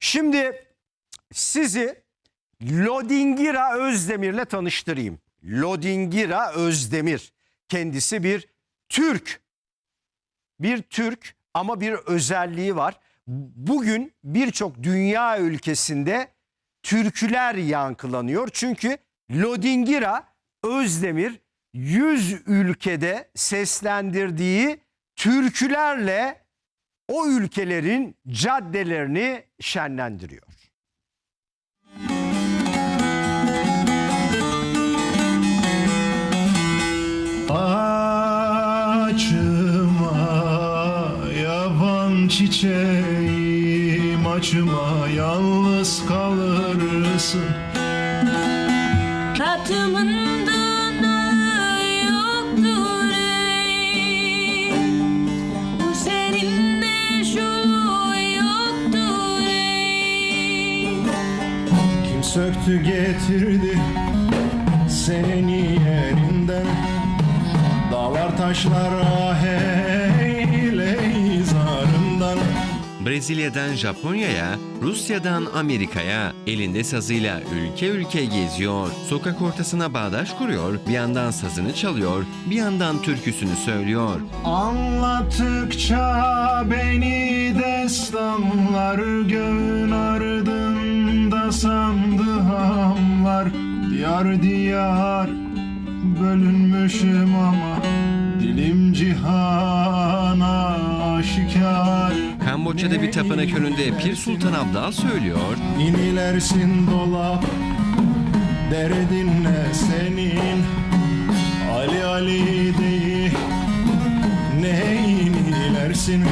Şimdi sizi Lodingira Özdemir'le tanıştırayım. Lodingira Özdemir. Kendisi bir Türk. Bir Türk ama bir özelliği var. Bugün birçok dünya ülkesinde türküler yankılanıyor. Çünkü Lodingira Özdemir 100 ülkede seslendirdiği türkülerle o ülkelerin caddelerini şenlendiriyor. Açma yaban çiçeğim açma yalnız kalırsın Tatımın Kim söktü getirdi seni yerinden Dağlar taşlar ah eyley zarından Brezilya'dan Japonya'ya, Rusya'dan Amerika'ya elinde sazıyla ülke ülke geziyor. Sokak ortasına bağdaş kuruyor, bir yandan sazını çalıyor, bir yandan türküsünü söylüyor. Anlattıkça beni destanlar göğün ardında sandı hamlar Diyar diyar bölünmüşüm ama dilim cihana aşikar. Kamboçya'da bir tapınak önünde Pir Sultan Abdal söylüyor, İnilersin dolap Derdin ne senin? Ali Ali değil Ne inilersin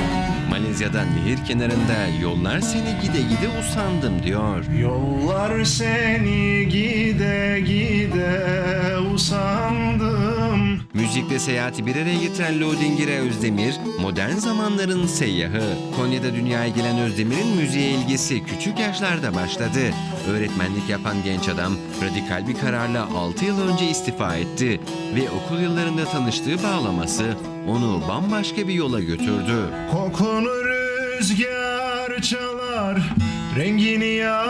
Malezya'dan nehir kenarında yollar seni gide gide usandım diyor. Yollar seni gide gide usandım Müzikle seyahati bir araya getiren Lodingire Özdemir, modern zamanların seyyahı. Konya'da dünyaya gelen Özdemir'in müziğe ilgisi küçük yaşlarda başladı. Öğretmenlik yapan genç adam radikal bir kararla 6 yıl önce istifa etti ve okul yıllarında tanıştığı bağlaması onu bambaşka bir yola götürdü. Kokunu rüzgar çalar Rengini yağmur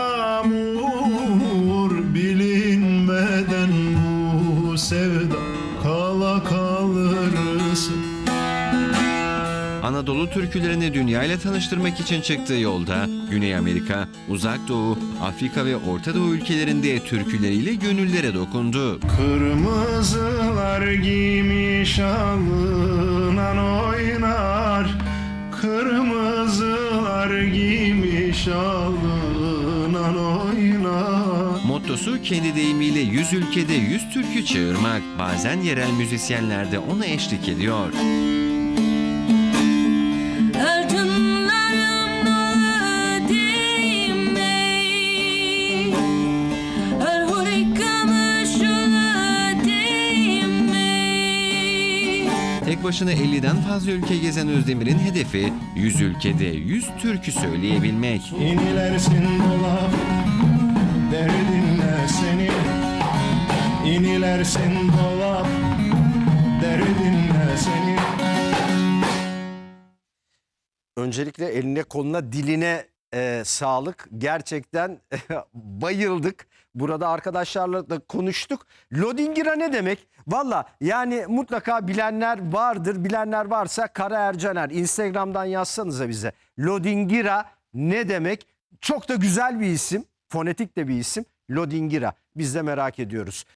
Bilinmeden bu sevda Kala kalırsın Anadolu türkülerini dünyayla tanıştırmak için çıktığı yolda Güney Amerika, Uzak Doğu, Afrika ve Orta Doğu ülkelerinde türküleriyle gönüllere dokundu. Kırmızılar giymiş alınan oynar Kırmızılar giymiş alınan oynar Mottosu kendi deyimiyle 100 ülkede 100 türkü çığırmak. Bazen yerel müzisyenler de ona eşlik ediyor. Başına 50'den fazla ülke gezen Özdemir'in hedefi 100 ülkede 100 türkü söyleyebilmek. İnilersin dolap Derdinle seni İnilersin dolap Derdinle seni Öncelikle eline koluna diline e, sağlık. Gerçekten bayıldık. Burada arkadaşlarla da konuştuk. Lodingira ne demek? Valla yani mutlaka bilenler vardır. Bilenler varsa Kara Ercaner Instagram'dan yazsanıza bize. Lodingira ne demek? Çok da güzel bir isim. Fonetik de bir isim. Lodingira. Biz de merak ediyoruz.